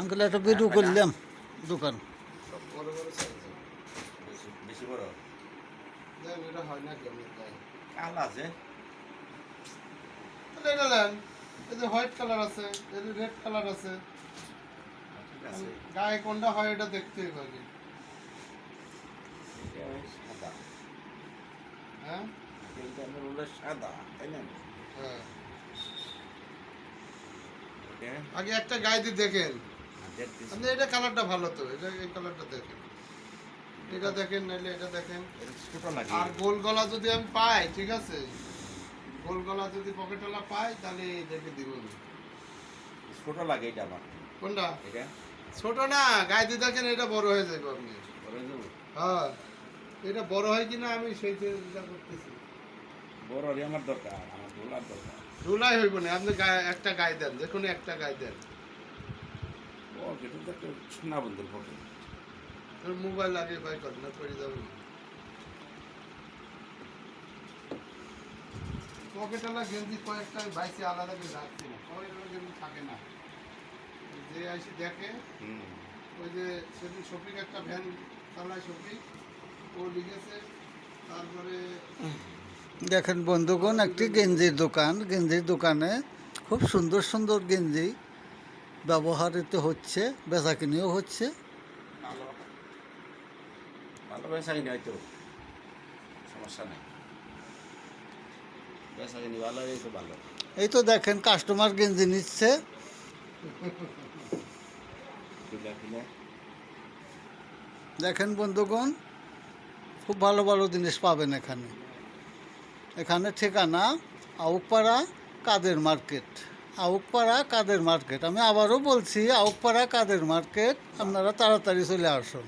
Uncle একটা video করলাম দোকান। বড় বড় বেশি বড় এটা হয়? না কেমন কাল আছে তাহলে এটা নেন এই যে হোয়াইট কালার আছে এই যে রেড কালার আছে গায়ে কোনটা হয় এটা দেখতেই পারি এটা সাদা হ্যাঁ সাদা তাই না? হ্যাঁ। আগে একটা গায়ে দিয়ে দেখেন দেখতেছি। আপনি এটা কালারটা ভালো তো এটা এই কালারটা দেখেন। এটা দেখেন নাইলে এটা দেখেন। আর গোল গলা যদি আমি পাই ঠিক আছে? গোল গলা যদি পকেটওয়ালা পাই তাহলে দেখে দিব। ছোট লাগে এটা আমার। কোনটা? এটা? ছোট না গায়ে দিয়ে দেখেন এটা বড় হয়ে যাবে আপনি। বড় হয়ে যাব? হ্যাঁ। এটা বড় হয় কিনা আমি সেই চিন্তা করতেছি। বড় আমার দরকার আমার গোলার দরকার। রুলাই হইব না আপনি একটা গায়ে দেন যে কোনো একটা গায়ে দেন। ও কিন্তু দেখতে সোনা বন্ধুর ফটো। তোর মোবাইল আগে বাই কর না করে যাবে। পকেটওয়ালা গেঞ্জি কয়েকটা বাইসে আলাদা করে রাখছি না পকেটওয়ালা গেঞ্জি থাকে না। যে আসি দেখে ওই যে সেদিন শফিক একটা ভ্যান চালায় শফিক ও লিখেছে তারপরে দেখেন বন্ধুগণ একটি গেঞ্জির দোকান। গেঞ্জির দোকানে খুব সুন্দর সুন্দর গেঞ্জি ব্যবহারিত হচ্ছে বেচাকিনিও হচ্ছে। ভালো হয়তো সমস্যা নেই। ভালো এই তো ভালো। এই তো দেখেন কাস্টমার গেঞ্জি নিচ্ছে। দেখেন বন্ধুগণ খুব ভালো ভালো জিনিস পাবেন এখানে। এখানে ঠিকানা আউকপাড়া কাদের মার্কেট। আউকপাড়া কাদের মার্কেট। আমি আবারও বলছি, আউকপাড়া কাদের মার্কেট। আপনারা তাড়াতাড়ি চলে আসুন।